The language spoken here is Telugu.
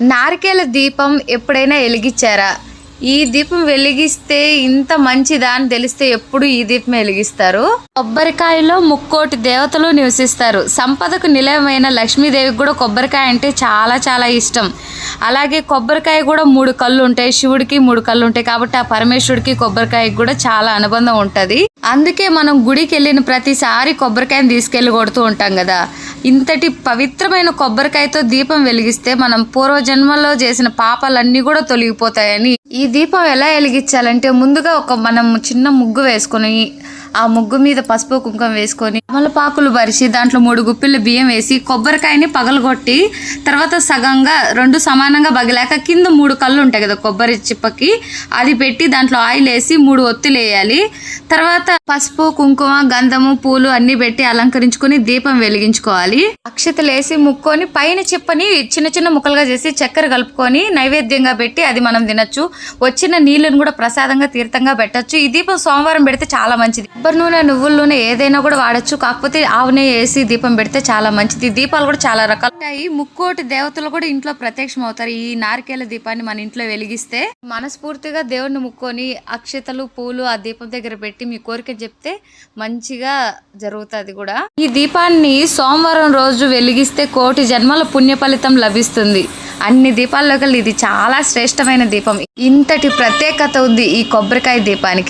నారికేల దీపం ఎప్పుడైనా వెలిగించారా? ఈ దీపం వెలిగిస్తే ఇంత మంచిదా అని తెలిస్తే ఎప్పుడు ఈ దీపం వెలిగిస్తారు? కొబ్బరికాయలో ముక్కోటి దేవతలు నివసిస్తారు. సంపదకు నిలయమైన లక్ష్మీదేవికి కూడా కొబ్బరికాయ అంటే చాలా చాలా ఇష్టం. అలాగే కొబ్బరికాయ కూడా మూడు కళ్ళు ఉంటాయి. శివుడికి మూడు కళ్ళు ఉంటాయి కాబట్టి ఆ పరమేశ్వరుడికి కొబ్బరికాయకి కూడా చాలా అనుబంధం ఉంటుంది. అందుకే మనం గుడికి వెళ్ళిన ప్రతిసారి కొబ్బరికాయని తీసుకెళ్ళి కొడుతూ ఉంటాం కదా. ఇంతటి పవిత్రమైన కొబ్బరికాయతో దీపం వెలిగిస్తే మనం పూర్వజన్మలో చేసిన పాపాలన్నీ కూడా తొలగిపోతాయని ఈ దీపం ఎలా వెలిగించాలంటే ముందుగా ఒక మనం చిన్న ముగ్గు వేసుకొని ఆ ముగ్గు మీద పసుపు కుంకుమ వేసుకొని అమలపాకులు పరిచి దాంట్లో మూడు గుప్పిళ్ళు బియ్యం వేసి కొబ్బరికాయని పగలగొట్టి తర్వాత సగంగా రెండు సమానంగా బగిలాక కింద మూడు కళ్ళు ఉంటాయి కదా కొబ్బరి చిప్పకి అది పెట్టి దాంట్లో ఆయిల్ వేసి మూడు ఒత్తులు వేయాలి. తర్వాత పసుపు కుంకుమ గంధము పూలు అన్ని పెట్టి అలంకరించుకొని దీపం వెలిగించుకోవాలి. అక్షతలు వేసి ముక్కొని పైన చిప్పని చిన్న చిన్న ముక్కలుగా చేసి చక్కెర కలుపుకొని నైవేద్యంగా పెట్టి అది మనం తినొచ్చు. వచ్చిన నీళ్ళను కూడా ప్రసాదంగా తీర్థంగా పెట్టొచ్చు. ఈ దీపం సోమవారం పెడితే చాలా మంచిది. కొబ్బరి నూనె నువ్వుల నూనె ఏదైనా కూడా వాడచ్చు. కాకపోతే ఆవు నెయ్యి వేసి దీపం పెడితే చాలా మంచిది. దీపాలు కూడా చాలా రకాలు ఉంటాయి. ముక్కోటి దేవతలు కూడా ఇంట్లో ప్రత్యక్షం అవుతారు ఈ నారికేల దీపాన్ని మన ఇంట్లో వెలిగిస్తే మనస్ఫూర్తిగా దేవుడిని ముక్కొని అక్షతలు పూలు ఆ దీపం దగ్గర పెట్టి మీ కోరిక చెప్తే మంచిగా జరుగుతుంది కూడా. ఈ దీపాన్ని సోమవారం రోజు వెలిగిస్తే కోటి జన్మల పుణ్య ఫలితం లభిస్తుంది. అన్ని దీపాల్లో ఇది చాలా శ్రేష్టమైన దీపం. ఇంతటి ప్రత్యేకత ఉంది ఈ కొబ్బరికాయ దీపానికి.